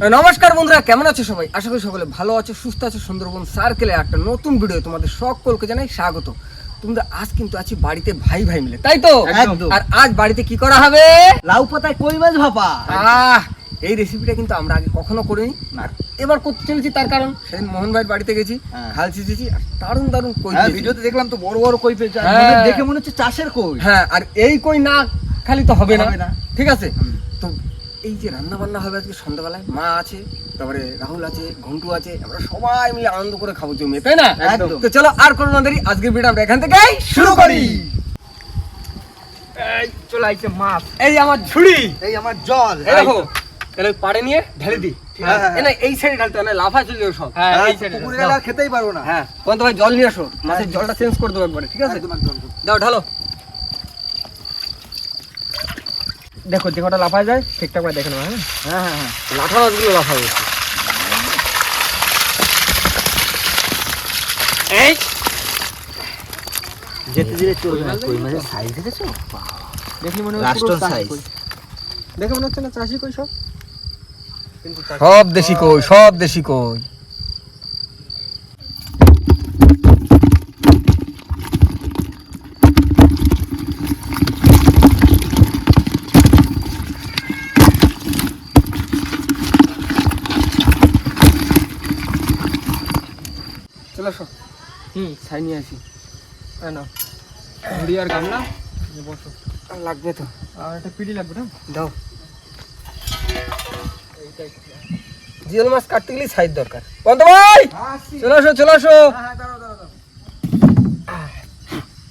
নমস্কার বন্ধুরা কেমন আছো সবাই? আশা করি সকলে ভালো আছো সুস্থ আছো সুন্দরবন সার্কেলে একটা নতুন ভিডিও তোমাদের সকলকে জানাই স্বাগত। তোমরা আজ কিন্তু আছি বাড়িতে ভাই ভাই মিলে তাই তো? আর আজ বাড়িতে কি করা হবে? লাউ পাতায় কই মাছ ভাপা? আহ এই রেসিপিটা কিন্তু আমরা আগে কখনো করিনি। এবার করতে চলেছি তার কারণ সেদিন মোহন ভাইয়ের বাড়িতে গেছি হ্যাঁ। খাল ছিঁচেছি আর দারুণ দারুণ কই হ্যাঁ ভিডিওতে দেখলাম তো বড় বড় কই পেয়েছে হ্যাঁ। দেখে মনে হচ্ছে চাষের কই। হ্যাঁ আর এই কই না খালি তো হবে না। ঠিক আছে? তো এই যে রান্না বান্না হবে আজকে সন্ধ্যাবেলায় মা আছে তারপরে রাহুল আছে ঘন্টু আছে আমরা সবাই মিলে আনন্দ করে খাব জমিয়ে তাই না? তো চলো আর কোনো না দেরি আজকের ভিডিও আমরা এখান থেকে শুরু করি। চলে আইছে মাছ। এই আমার ঝুড়ি। এই আমার জল। এই দেখো তাহলে পাড়ে নিয়ে ঢেলে দিই হ্যাঁ, হ্যাঁ। এ না এই সাইডে ঢালতে হবে লাফা চলে যাবে সব। হ্যাঁ, পুকুরে গেলে আর খেতেই পারব না। হ্যাঁ জল নিয়ে আসো মাছের জলটা চেঞ্জ করে দেবো একবারে ঠিক আছে। দাও ঢালো। দেখো যে কটা লাফা যায় ঠিকঠাক করে দেখে নেব হ্যাঁ? হ্যাঁ হ্যাঁ হ্যাঁ। লাফা মাছগুলো লাফা হয়েছে এই! যেতে দিলে চলবে না। কই মাছের সাইজ দেখেছ? দেখি মনে রাষ্ট্র সাইজ দেখে মনে হচ্ছে না চাষি কই সব? সব দেশি কই সব দেশি কই চলে আসো হুম ছাই নিয়ে আসি। হ্যাঁ না ঝুড়ি আর গামলা। বসো। লাগবে তো। আর একটা পিড়ি লাগবে না? দাও। জিওল মাছ কাটতে গেলে সাইজ দরকার। বন্ধ ভাই! চলে আসো চলে আসো।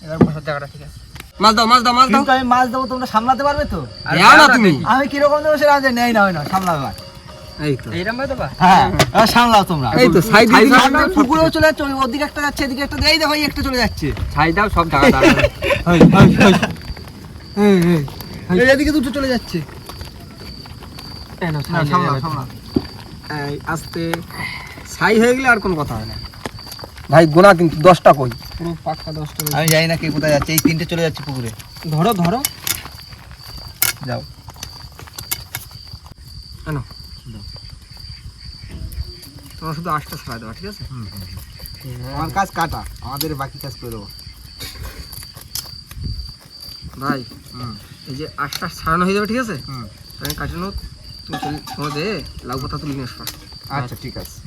এবার বসার জায়গাটা ঠিক আছে। মাছ দাও মাছ দাও মাছ দাও। আমি মাছ দেবো তোমরা সামলাতে পারবে তো? না তুমি। আমি কীরকম দেবো সেটা নেই না হয় না সামলাবে। এই তো। এইরকম ভাই দেবা? হ্যাঁ। সামলাও তোমরা। এই তো সাইড দিয়ে পুকুরেও চলে যাচ্ছে ওদিকে একটা যাচ্ছে এদিকে একটা এই দেখো এই একটা চলে যাচ্ছে। ছাই দাও সব জায়গা দাঁড়াবে এই এদিকে দুটো চলে যাচ্ছে। না, সামলাও সামলাও। এই আস্তে। ছাই হয়ে গেলে আর কোনো কথা হয় না। ভাই গোনা কিন্তু দশটা কই? পুরো পাক্কা দশটা আমি জানি না কে কোথায় যাচ্ছে এই তিনটে চলে যাচ্ছে পুকুরে। ধরো ধরো। যাও। আনো। তোমার শুধু আটটা ছাড়া দেওয়া ঠিক আছে? আমার কাজ কাটা আমাদের বাকি কাজ করে দেবো। ভাই হুম। এই যে আটটা ছাড়ানো হয়ে যাবে ঠিক আছে? হুম। আমি কাটানো তুমি তোমার দে লাউ পাতা তুলে নিয়ে আসবা। আচ্ছা ঠিক আছে।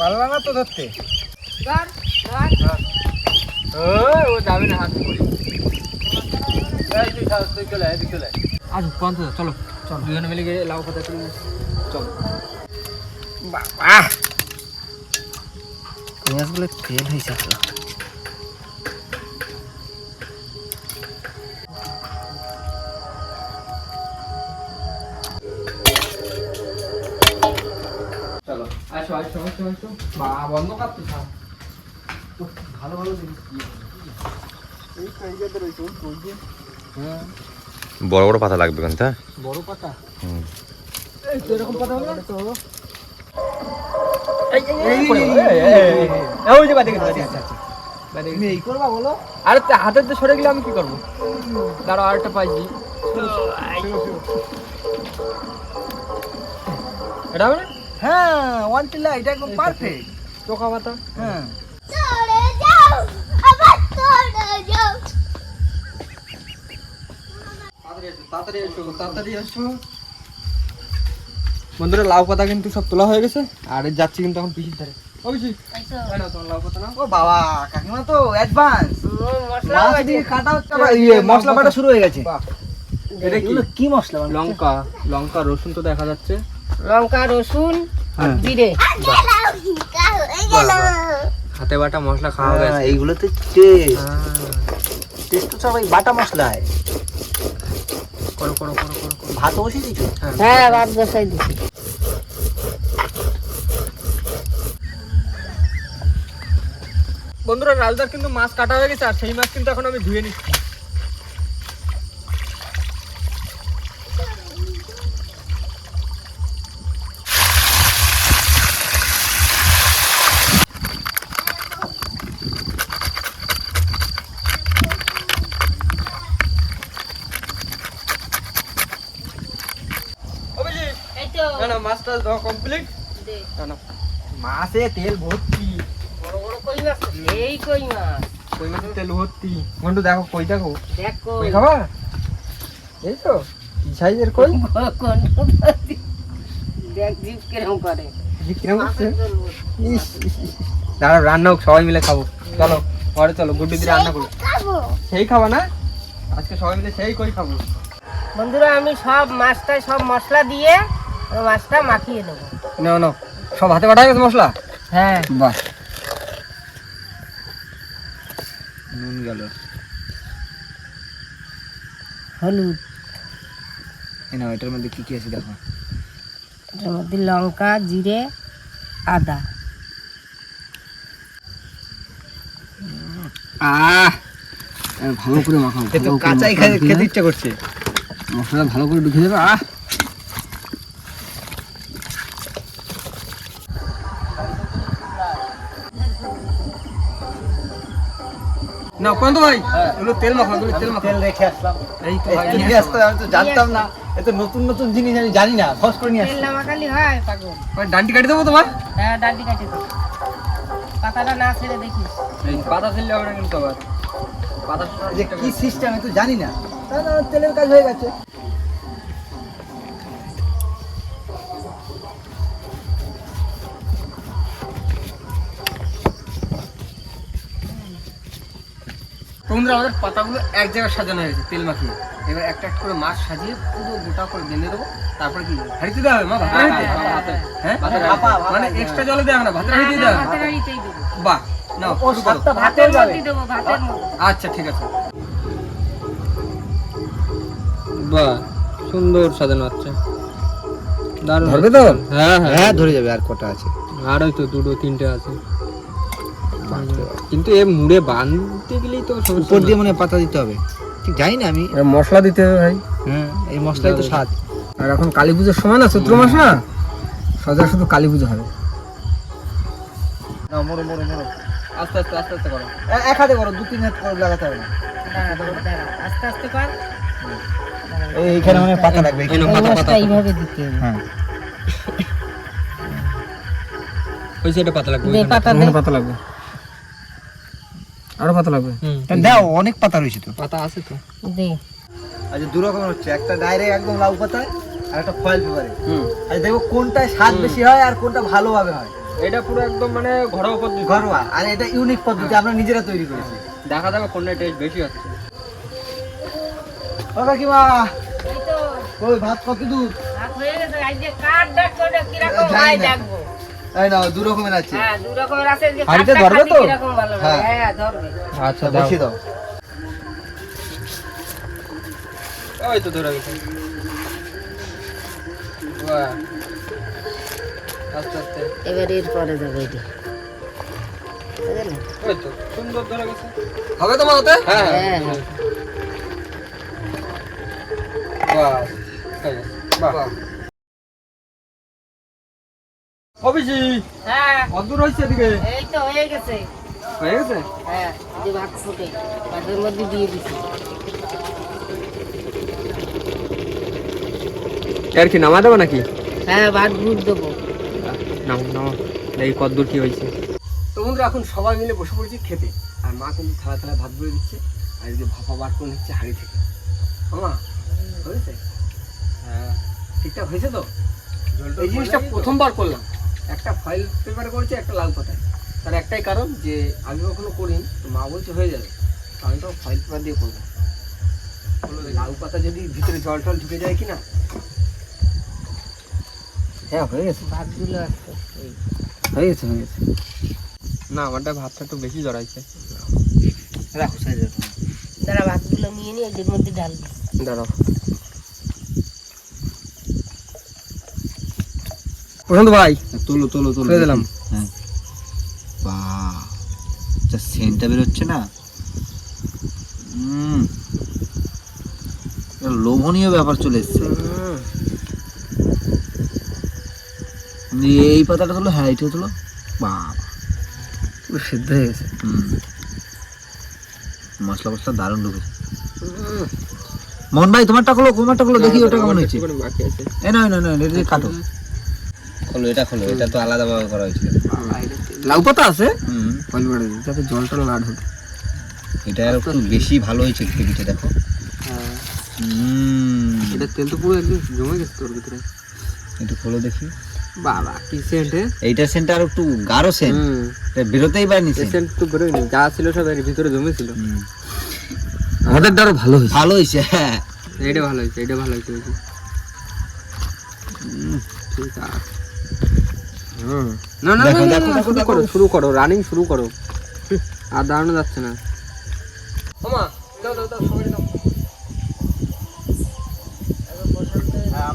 পারলা না তো ধরতে? ও যাবে না হাত করে আজ পঞ্চাশ চলো চলো। দুজনে মিলে গিয়ে লাউ তুলে চলো। বাবা! পেঁয়াজগুলো তেল হয়েছে তো চলো আসো আসো আসো আসো। বা বন্ধ করতে থাক ভালো ভালো জিনিস এই কাইজাতে রয়েছে ওই হ্যাঁ বড় বড় পাতা লাগবে কিন্তু হ্যাঁ বড় পাতা হুম। এরকম হবে তো হলো আচ্ছা আচ্ছা আরে হাতের তো সরে গেলে আমি কি করব দাঁড়াও আরেকটা পাইছি এটা হবে হ্যাঁ ওয়ান টিলা এটা একদম পারফেক্ট চোখা পাতা হ্যাঁ তাড়াতাড়ি এসো তাড়াতাড়ি এসো বন্ধুরা লাউ পাতা কিন্তু সব তোলা হয়ে গেছে আর যাচ্ছি কিন্তু এখন পিছিয়ে ধারে। অবশ্যই তোমার লাউ পাতা না ও বাবা কাকিমা তো অ্যাডভান্স মশলা মাছ দিয়ে কাটা হচ্ছে আবার মশলা বাটা শুরু হয়ে গেছে। এটা কি? মশলা লঙ্কা লঙ্কা রসুন তো দেখা যাচ্ছে। লঙ্কা রসুন হ্যাঁ। জিরে। হাতে বাটা মশলা খাওয়া হ্যাঁ, গেছে। এইগুলো তো টেস্ট টেস্ট তো সব বাটা মশলায়। করো করো করো করো করো। ভাত বসিয়ে দিচ্ছ হ্যাঁ ভাত বসাই দিছি বন্ধুরা রাজদার কিন্তু মাছ কাটা হয়ে গেছে আর সেই মাছ কিন্তু এখন আমি ধুয়ে নিচ্ছি। মাছটা ধোয়া কমপ্লিট দে। মাছে তেল ভর্তি। বড় বড় কই মাছ? এই কই মাছ? কই মাছের তেল ভর্তি। দেখো কই দেখো। দেখ। কই খাবা? এই তো কি সাইজের কই? কোন দেখ জিভ কিরম করে। জি, কিরম করছে। ইস। দাঁড়াও রান্না হোক সবাই মিলে খাব। চলো ঘরে চলো গুড্ডু দিয়ে রান্না করো। সেই খাব না? আজকে সবাই মিলে সেই কই খাব। বন্ধুরা আমি সব মাছটায় সব মশলা দিয়ে মাছটা মাখিয়ে দেবো নাও নাও। সব হাতে বাটা গেছে মশলা? হ্যাঁ। বাহ। নুন গেল। হলুদ। এই নাও এটার মধ্যে কি কি আছে দেখো। এটার মধ্যে লঙ্কা জিরে আদা। আহ! ভালো করে মাখাও কাঁচাই খেতে ইচ্ছা করছে। মশলা ভালো করে ঢুকিয়ে দেবে আহ! না কোন ভাই। এগুলো তেল মাখা এগুলো তেল মাখা তেল রেখে আসলাম। এই তো ভাই নিয়ে আমি তো জানতাম না। এত নতুন নতুন জিনিস আমি জানি না ফস করে নিয়ে তেল মাখালি হয় পাগল। ভাই ডান্ডি কাটি দেবো তোমার? হ্যাঁ ডান্ডি কাটি দেবো। পাতাটা না ছেড়ে দেখিস। এই পাতা ফেললে হবে না কিন্তু আবার। পাতা যে কি সিস্টেম আমি তো জানি না, তেলের কাজ হয়ে গেছে। তোমরা আমাদের পাতাগুলো এক জায়গায় সাজানো হয়েছে তেল মাখিয়ে। এবার একটা একটা করে মাছ সাজিয়ে পুরো গোটা করে বেঁধে দেবো। তারপরে কি হাড়িতে দেওয়া হবে? মা ভাতের হাঁড়িতে? হ্যাঁ ভাপা মানে এক্সট্রা জলে দেওয়া না ভাতের হাঁড়িতে দেওয়া বাহ নাও ভাতের আচ্ছা ঠিক আছে। বাহ সুন্দর সাজানো আছে দারুণ ধরবে তো? হ্যাঁ হ্যাঁ। হ্যাঁ ধরে যাবে আর কটা আছে? আর ওই তো দুটো তিনটে আছে। কিন্তু এ মুড়ে বাঁধতে গেলেই তো উপর দিয়ে মানে পাতা দিতে হবে। ঠিক জানি না আমি। মশলা দিতে হবে ভাই। হ্যাঁ এই মশলাই তো স্বাদ। আর এখন কালী পুজোর সময় না চৈত্র মাস না? সজা শুধু কালী পুজো হবে। না মোড়ো মোড়ো মোড়ো। আস্তে আস্তে আস্তে আস্তে করো। এক হাতে করো দু তিন হাত করে লাগাতে হবে না। দাঁড়া দাঁড়া, দাঁড়া আস্তে আস্তে কর। এইখানে মানে পাতা লাগবে পাতা পাতা এইভাবে দিতে হবে। হ্যাঁ। ওই সাইডে পাতা লাগবে। এখানে পাতা লাগবে। আরও পাতা লাগবে? হুম। দাও অনেক পাতা রয়েছে তো। পাতা আছে তো। দে আচ্ছা দু রকম হচ্ছে। একটা ডাইরেক্ট একদম লাউ পাতায় আর একটা ফয়েল পেপারে হুম। আর দেখো কোনটায় স্বাদ বেশি হয় আর কোনটা ভালোভাবে হয়। এটা পুরো একদম মানে ঘরোয়া পদ্ধতি। ঘরোয়া। আর এটা ইউনিক পদ্ধতি আমরা নিজেরা তৈরি করেছি। দেখা যাবে কোনটা টেস্ট বেশি হচ্ছে ও কাকিমা ভাত কত দূর? ভাত হয়ে গেছে। আজ যে ডাক করে কীরকম হয় দেখব। এই নাও দু রকমের আছে। হ্যাঁ দু রকমের আছে হাঁড়িতে ধরবে তো? লাগে। হ্যাঁ। হ্যাঁ ধরবে। আচ্ছা তা বসিয়ে দাও। ওই তো ধরে গেছে। বাহ। আস্তে আস্তে। এবার এর পরে যাবে এটা। ওই তো সুন্দর ধরে গেছে। হবে তোমার হতে? হ্যাঁ হ্যাঁ, হ্যাঁ হ্যাঁ। বাহ। বাহ। অভিজি হ্যাঁ। কতদূর হয়েছে এদিকে? এই তো হয়ে গেছে। হয়ে গেছে? হ্যাঁ যে ভাত ফুটে ভাতের মধ্যে দিয়ে দিছি। এর কি নামা দেবো নাকি? হ্যাঁ ভাত গুড় দেবো। নাও নাও এই কতদূর কি হয়েছে। তো বন্ধুরা এখন সবাই মিলে বসে পড়েছি খেতে। আর মা কিন্তু থালা থালা ভাত বলে দিচ্ছে আর এদিকে ভাপা বার করে নিচ্ছে হাড়ি থেকে। মামা হয়েছে? হ্যাঁ ঠিকঠাক হয়েছে তো? এই জিনিসটা প্রথমবার করলাম। একটা ফয়েল পেপারে করেছি একটা লাল পাতায়। তার একটাই কারণ যে আমি কখনো করিনি তো মা বলছে হয়ে যাবে। তো আমি তো ফয়েল পেপার দিয়ে করব। লাউ পাতা যদি ভিতরে জল টল ঢুকে যায় কি না হ্যাঁ হয়ে গেছে। ভাতগুলো আছে। এই। হয়ে গেছে হয়ে গেছে। না আমারটা ভাতটা একটু বেশি জড়াইছে। রাখো সাইজে তারা ভাতগুলো নিয়ে নিয়ে এদের মধ্যে ঢালবে দাঁড়াও। প্রশান্ত ভাই তোলো তোলো তোলো। দিলাম। হ্যাঁ। বাহ যা সেন্টটা বেরোচ্ছে না। হুম। লোভনীয় ব্যাপার চলে এসছে। এই পাতাটা তোলো হ্যাঁ এটা তোলো। বাহ। পুরো সিদ্ধ হয়ে গেছে। হুম। মশলা মশলা দারুণ ঢুকেছে। মোহন ভাই তোমারটা খোলো তোমারটা খোলো দেখি ওটা কেমন হয়েছে। এ না না না এটা কাটো। খোলো এটা খোলো এটা তো আলাদা আলাদাভাবে করা হয়েছিল। লাউ পাতা আছে? যাতে জল টল না ঢোকে। এটা আর একটু বেশি ভালো হয়েছে গ্রেভিটা দেখো। হ্যাঁ। হুম। এটা তেল তো পুরো একদম জমে গেছে তোর ভিতরে। একটু খোলো দেখি। বাবা কি সেন্ট এইটার সেন্টটা আর একটু গাঢ় সেন্ট এটা বেরোতেই পারেনি সেন্ট তো বেরোয়নি যা ছিল সব এর ভিতরে জমেছিল। হুম। আমাদের দ্বারা ভালো হয়েছে। ভালো হয়েছে হ্যাঁ। এটা ভালো হয়েছে এটা ভালো হয়েছে। ঠিক আছে। না না শুরু করো শুরু করো রানিং শুরু করো। আর দাঁড়ানো যাচ্ছে না। ওমা দাও দাও দাও সবাই দাও। হ্যাঁ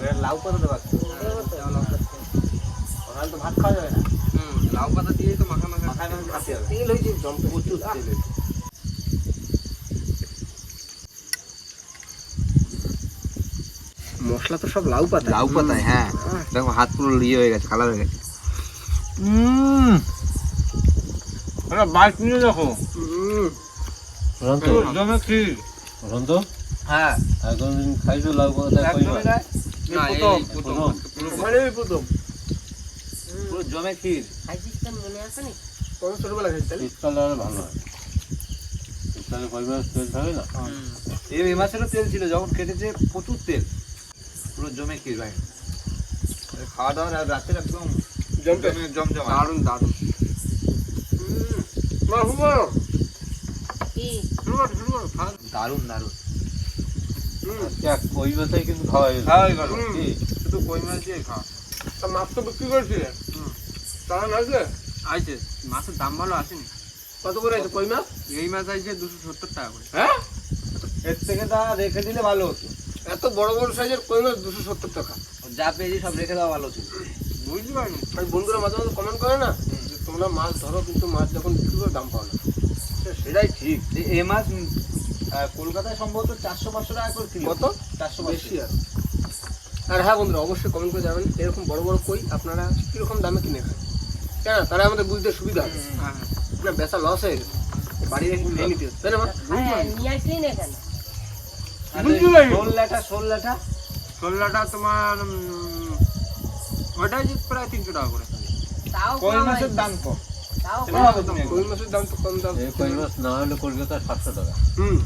হ্যাঁ লাউ পাতা দেওয়া ওখানে তো ভাত খাওয়া যাবে না। হুম লাউ পাতা দিয়ে তো মাখা মাখা মাথায় মাথায় খাতে হবে। তেল হয়েছে জমতে প্রচুর তেল। হয়েছে। মশলা তো সব লাউ পাতা লাউ পাতায় হ্যাঁ। দেখো হাত পুরো ইয়ে হয়ে গেছে কালার হয়ে গেছে। হুম। বাইক নিয়ে দেখো। জমে ক্ষীর। অনন্ত হ্যাঁ। এখন খাইছো লাউ পাতা একদমই না এই প্রথম পুরো জমে ক্ষীর। খাইছিস মনে আছে নি কত ছোটবেলা শীতকালে আরও ভালো হয়। শীতকালে তেল থাকে না? এই এই মাছেরও তেল ছিল যখন কেটেছে প্রচুর তেল। পুরো জমে ক্ষীর ভাই? খাওয়া দাওয়া আর রাতের একদম জমতে জমে জমজমা দারুণ দারুণ। কি? দারুণ দারুণ। এক ওই কিন্তু খাওয়া খাওয়াই গেল। কি? শুধু কই মাছ দিয়ে খা তা মাছ তো বিক্রি করেছিলেন? তারা নাচলে আইছে। মাছের দাম ভালো আসেনি। কত করে আছে কই মাছ? এই মাছ আইছে দুশো সত্তর টাকা করে। হ্যাঁ? এর থেকে তা রেখে দিলে ভালো হতো। এত বড় বড় সাইজের কই মাছ দুশো সত্তর টাকা। যা পেয়েছি সব রেখে দেওয়া ভালো ছিল। বুঝতে পারিনি আর বন্ধুরা মাঝে মাঝে কমেন্ট করে না যে তোমরা মাছ ধরো কিন্তু মাছ যখন বিক্রি করো দাম পাও না তো সেটাই ঠিক। যে এ মাছ কলকাতায় সম্ভবত চারশো পাঁচশো টাকা করে কিলো। কত? চারশো বেশি আর। আর হ্যাঁ বন্ধুরা অবশ্যই কমেন্ট করে যাবেন এরকম বড় বড় কই আপনারা কীরকম দামে কিনে খান কেন? তারা আমাদের বুঝতে সুবিধা হবে। হ্যাঁ আপনার বেচা লস হয়ে গেছে। বাড়ি রেখে নিতে হচ্ছে, তাই না মা? নিয়ে আসলি না কেন বুঝতে পারিনি। শোল লেঠা শোল লেঠা ষোলোটা তোমার ওটাই প্রায় তিনশো টাকা করে। কই মাছের দাম কম? তাও এটা কম হবে তুমি কই মাছের দাম তো কম দাম কই মাছ না হলে কলকাতা সাতশো টাকা। হুম।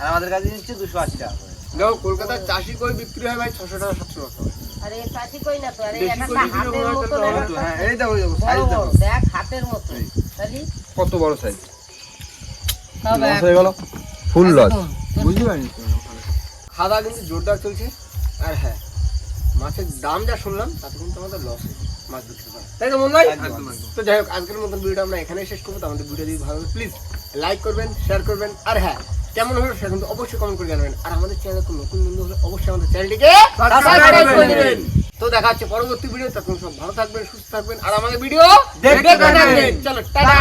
আর আমাদের কাছে নিচ্ছে দুশো আশি টাকা করে। দেখো কলকাতার চাষি কই বিক্রি হয় ভাই? ছশো টাকা সাতশো টাকা আরে এ চাষি কই না তো? আরে একটা হাতের মতো। হ্যাঁ এই দেখো সাইজ দেখো। দেখ হাতের মতো তাহলে কত বড় সাইজ? হয়ে গেল? Full loss. বুঝতে পারিনি খাওয়া কিন্তু জোরদার চলছে। আর হ্যাঁ মাছের দাম যা শুনলাম তাতে কিন্তু আমাদের লস মাছ বিক্রি করা। তাই তো মনে হয় তো যাই হোক আজকের মতন ভিডিওটা আমরা এখানেই শেষ করব। তো আমাদের ভিডিও যদি ভালো প্লিজ লাইক করবেন শেয়ার করবেন। আর হ্যাঁ কেমন হলো সেটা কিন্তু অবশ্যই কমেন্ট করে জানাবেন। আর আমাদের চ্যানেল নতুন বন্ধু হলে অবশ্যই আমাদের চ্যানেলটিকে সাবস্ক্রাইব করে দেবেন। তো দেখা হচ্ছে পরবর্তী ভিডিও তখন সব ভালো থাকবেন সুস্থ থাকবেন। আর আমাদের ভিডিও দেখতে থাকবেন। চলো টাটা!